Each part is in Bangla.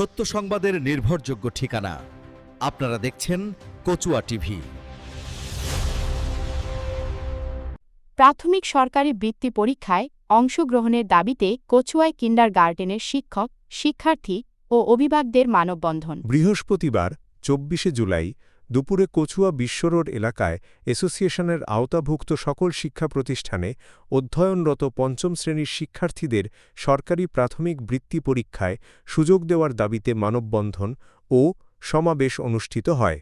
সত্য সংবাদের নির্ভরযোগ্য ঠিকানা। আপনারা দেখছেন কচুয়া টিভি। প্রাথমিক সরকারি বৃত্তি পরীক্ষায় অংশগ্রহণের দাবিতে কচুয়ায় কিন্ডার গার্ডেনের শিক্ষক শিক্ষার্থী ও অভিভাবকদের মানববন্ধন। বৃহস্পতিবার চব্বিশে জুলাই দুপুরে কচুয়া বিশ্বরোড এলাকায় অ্যাসোসিয়েশনের আওতাভুক্ত সকল শিক্ষা প্রতিষ্ঠানে অধ্যয়নরত পঞ্চম শ্রেণির শিক্ষার্থীদের সরকারি প্রাথমিক বৃত্তি পরীক্ষায় সুযোগ দেওয়ার দাবিতে মানববন্ধন ও সমাবেশ অনুষ্ঠিত হয়।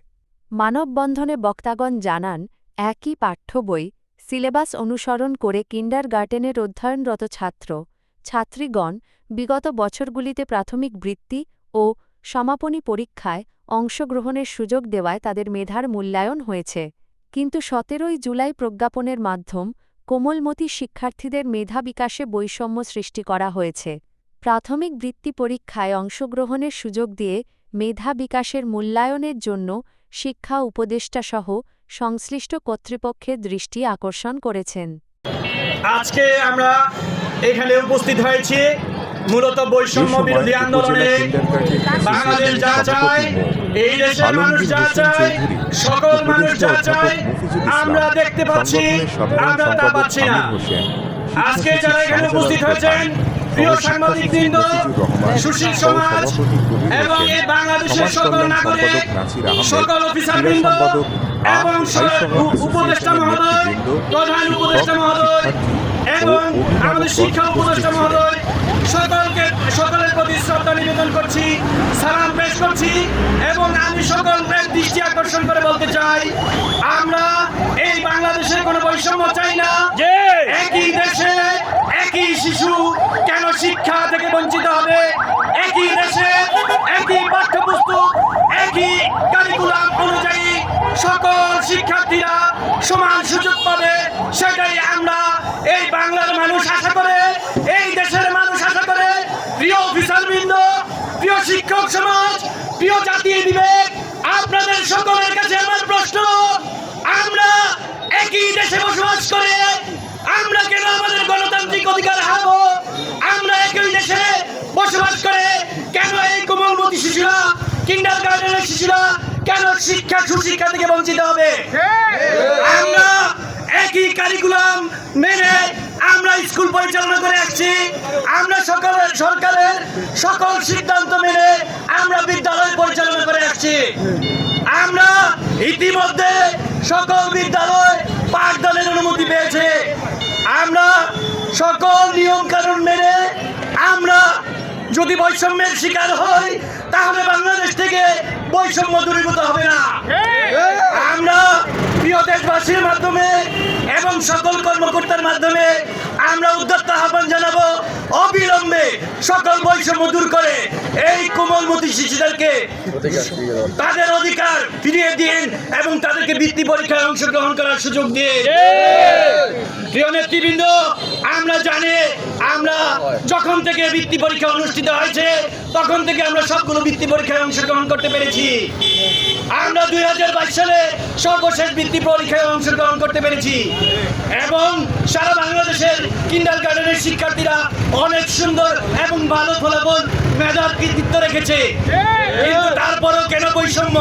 মানববন্ধনে বক্তাগণ জানান, একই পাঠ্য বই, সিলেবাস অনুসরণ করে কিন্ডারগার্টেনের অধ্যয়নরত ছাত্র, ছাত্রীগণ বিগত বছরগুলিতে প্রাথমিক বৃত্তি ও সমাপনী পরীক্ষায় অংশগ্রহণের সুযোগ দেওয়ায় তাদের মেধার মূল্যায়ন হয়েছে। কিন্তু সতেরোই জুলাই প্রজ্ঞাপনের মাধ্যম কোমলমতি শিক্ষার্থীদের মেধা বিকাশে বৈষম্য সৃষ্টি করা হয়েছে। প্রাথমিক বৃত্তি পরীক্ষায় অংশগ্রহণের সুযোগ দিয়ে মেধা বিকাশের মূল্যায়নের জন্য শিক্ষা উপদেষ্টাসহ সংশ্লিষ্ট কর্তৃপক্ষের দৃষ্টি আকর্ষণ করেছেন। আজকে আমরা এখানে উপস্থিত হয়েছি। মূলত বৈষম্য বিরোধী আন্দোলনে বাংলাদেশ যা চায় এই দেশের মানুষ যা চায় সকল মানুষ যা চায় আমরা দেখতে পাচ্ছি আমরা তা পাচ্ছি না। আজকে যারা এখানে উপস্থিত হয়েছেন এবং এই বাংলাদেশের সকল সকল অফিসার এবং উপদেষ্টা মহোদয়, প্রধান উপদেষ্টা মহোদয় এবং আমাদের শিক্ষা উপদেষ্টা প্রতি শ্রদ্ধা নিবেদন করছি, সালাম পেশ করছি এবং আমি সকলের দৃষ্টি আকর্ষণ করে বলতে চাই কারিকুলাম অনুযায়ী সকল শিক্ষার্থীরা সমান সুযোগ পাবে, সেটাই আমরা এই বাংলার মানুষ আশা করে, এই দেশের মানুষ আশা করে, প্রিয় অফিসার বৃন্দ প্রিয় শিক্ষক সমাজ, প্রিয় জাতি বিবেক, আপনাদের সকলের কাছে আমার প্রশ্ন, আমরা একই দেশে বসবাস করে, আমরা কেন আমাদের গণতান্ত্রিক অধিকার হারাবো? কিন্ডার গার্ডেনের শিশুরা কেন শিক্ষা সুশিক্ষা থেকে বঞ্চিত হবে? আমরা একই কারিকুলাম মেনে আমরা স্কুল পরিচালনা করে আসছি। আমরা সকলের সরকারের সকল সিদ্ধান্ত মেনে আমরা বিদ্যালয় পরিচালনা করে আসছি। আমরা ইতিমধ্যে সকল বিদ্যালয় পাঠদানের অনুমতি পেয়েছে। আমরা সকল নিয়ম কানুন মেনে যদি বৈষম্যের শিকার হয় তাহলে বাংলাদেশ থেকে বৈষম্য দূরীভূত হবে না। আমরা প্রিয় দেশবাসীর মাধ্যমে এবং সকল কর্মকর্তার মাধ্যমে আমরা উদ্যোক্তা আহ্বান জানাব। অবিলম্বে সকল বৈষম্য দূর করে এই কোমলমতি শিশুদেরকে তাদের অধিকার ফিরিয়ে দিন এবং তাদেরকে বৃত্তি পরীক্ষায় অংশগ্রহণ করার সুযোগ দিয়ে। প্রিয় নেতৃবৃন্দ, আমরা জানি আমরা যখন থেকে বৃত্তি পরীক্ষা অনুষ্ঠিত হয়েছে, তখন থেকে আমরা সবগুলো বৃত্তি পরীক্ষায় অংশগ্রহণ করতে পেরেছি। আমরা দুই হাজার বাইশ সালে সর্বশেষ বৃত্তি পরীক্ষায় অংশগ্রহণ করতে পেরেছি। এবং সারা বাংলাদেশের কিন্ডার গার্ডেনের শিক্ষার্থীরা অনেক সুন্দর এবং ভালো ফলাফল মেধার কৃতিত্ব রেখেছে। কিন্তু কেন বৈষম্য?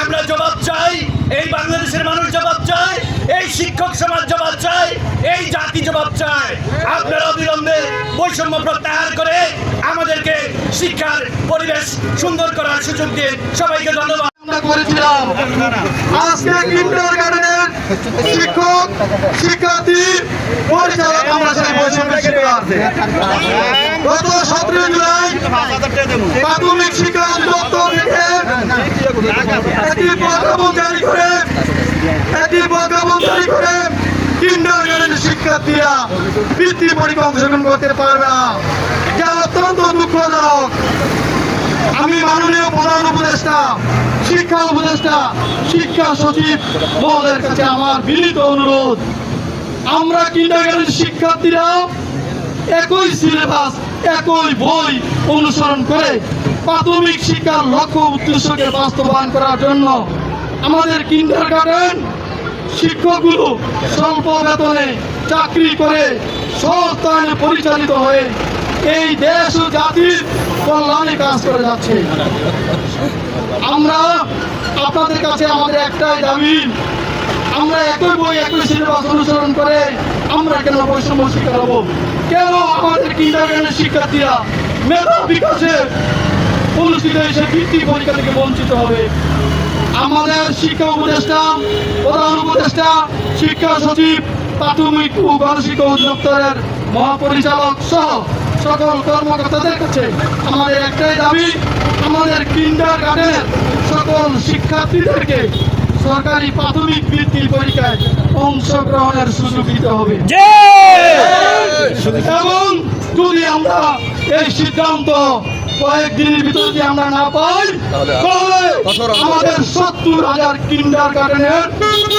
আমরা জবাব চাই, এই বাংলাদেশের মানুষ জবাব চায়, এই শিক্ষক সমাজ জবাব চায়, এই জাতি জবাব চায়। আপনারা অবিলম্বে বৈষম্য প্রত্যাহার করে আমাদেরকে শিক্ষার পরিবেশ সুন্দর করার সুযোগ দিন। সবাইকে ধন্যবাদ। করেছিলাম। আজকে কিন্ডার শিক্ষক, শিক্ষার্থী, পরিচালক আমরা সেই গত সতেরো জুলাই প্রাথমিক শিক্ষা অধিদপ্তর থেকে একটি প্রজ্ঞাপন জারি করে, একটি প্রজ্ঞাপন জারি করে শিক্ষার্থীরা বৃত্তি পরীক্ষা অংশগ্রহণ করতে পারবে না। যা অত্যন্ত দুঃখজনক মাননীয় প্রধান উপদেষ্টা, শিক্ষা উপদেষ্টা, শিক্ষা সচিব মহোদয়ের কাছে আমার বিনীত অনুরোধ। আমরা শিক্ষার্থীরা একই সিলেবাস একই বই অনুসরণ করে প্রাথমিক শিক্ষার লক্ষ্য উদ্দেশ্যকে বাস্তবায়ন করার জন্য আমাদের কিন্ডারগার্টেন শিক্ষকগুলো স্বল্প বেতনে চাকরি করে সংস্থানে পরিচালিত হয়ে এই দেশ ও জাতির কল্যাণে কাজ করে যাচ্ছে। আমরা আপনাদের কাছে আমাদের একটাই দাবি, আমরা একই বই, একই সিলেবাস অনুসরণ করে আমরা কেন বৈষম্য শিক্ষা হব কেন আমাদের কিন্ডারগার্ডেনের শিক্ষার্থীরা মেধা বিকাশে অনুষ্ঠিত এসে বৃত্তি পরীক্ষা থেকে বঞ্চিত হবে? আমাদের শিক্ষা উপদেষ্টা, প্রধান উপদেষ্টা, শিক্ষা সচিব, প্রাথমিক ও গণশিক্ষা অধিদপ্তরের মহাপরিচালক সহ সকল কর্মকর্তাদের কাছে আমাদের একটাই দাবি আমাদের কিন্ডার গার্ডেনের সকল শিক্ষার্থীদেরকে সরকারি প্রাথমিক বৃত্তি পরীক্ষায় অংশগ্রহণের সুযোগ দিতে হবে। এবং যদি আমরা এই সিদ্ধান্ত কয়েকদিনের ভিতরে যদি আমরা না পাই তাহলে আমাদের সত্তর হাজার কিন্ডার গার্ডেনের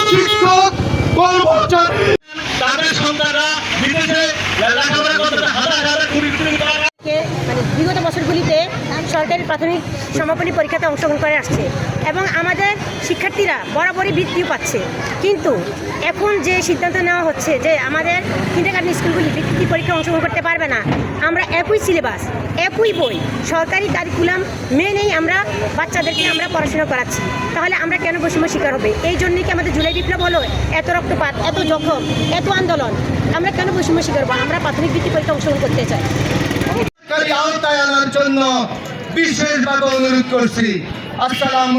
শিক্ষক কর্মচারী তাদের সন্তানরা বিদেশে লেখাপড়া করতে হাজার হাজার কোটি কোটি টাকা বিগত বছরগুলিতে সরকারি প্রাথমিক সমাপনী পরীক্ষাতে অংশগ্রহণ করে আসছে এবং আমাদের শিক্ষার্থীরা বরাবরই বৃত্তিও পাচ্ছে। কিন্তু এখন যে সিদ্ধান্ত নেওয়া হচ্ছে যে আমাদের কিন্ডারগার্টেন স্কুলগুলি বৃত্তি পরীক্ষায় অংশগ্রহণ করতে পারবে না, আমরা একই সিলেবাস একই বই, সরকারি কারিকুলাম মেনেই আমরা বাচ্চাদেরকে আমরা পড়াশোনা করাচ্ছি। তাহলে আমরা কেন বৈষম্য শিকার হবে? এই জন্যই কি আমাদের জুলাই বিপ্লব হলো? এত রক্তপাত, এত জখম, এত আন্দোলন, আমরা কেন বৈষম্য শিকার হব? আমরা প্রাথমিক বৃত্তি পরীক্ষা অংশগ্রহণ করতে চাই। আওতায় আনার জন্য বিশেষভাবে অনুরোধ করছি। আসসালাম